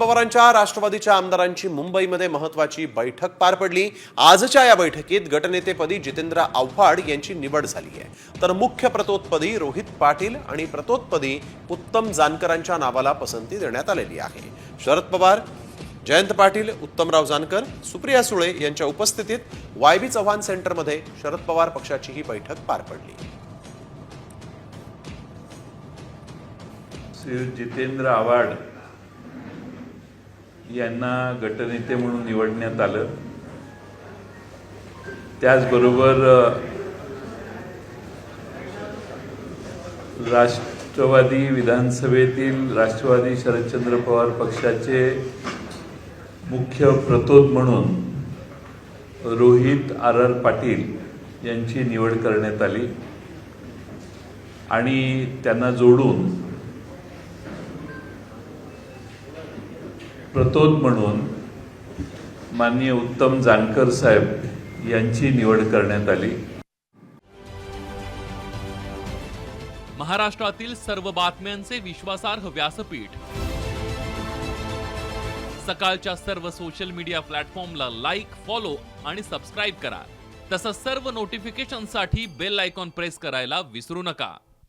पवारांच्या राष्ट्रवादीच्या आमदारांची मुंबईमध्ये महत्वाची बैठक पार पडली. आजच्या या बैठकीत गटनेतेपदी जितेंद्र आव्हाड यांची निवड झाली आहे. तर मुख्य प्रतोत्पदी रोहित पाटील आणि प्रतोत्पदी उत्तम जानकरांच्या नावाला पसंती देण्यात आलेली आहे. शरद पवार जयंत पाटील उत्तमराव जानकर सुप्रिया सुळे यांच्या उपस्थितीत वाय बी चव्हाण सेंटरमध्ये शरद पवार पक्षाची ही बैठक पार पडली. श्री जितेंद्र आव्हाड यांना गटनेते म्हणून निवडण्यात आलं. त्याचबरोबर राष्ट्रवादी विधानसभेतील राष्ट्रवादी शरदचंद्र पवार पक्षाचे मुख्य प्रतोद म्हणून रोहित आर आर पाटील यांची निवड करण्यात आली. आणि त्यांना जोडून प्रतोद म्हणून माननीय उत्तम जानकर साहेब यांची निवड करण्यात आली. महाराष्ट्रातील सर्व बातम्यांचे विश्वासार्ह व्यासपीठ. सकाळच्या सर्व सोशल मीडिया प्लॅटफॉर्मला लाईक फॉलो आणि सबस्क्राईब करा. तसंच सर्व नोटिफिकेशनसाठी बेल आयकॉन प्रेस करायला विसरू नका.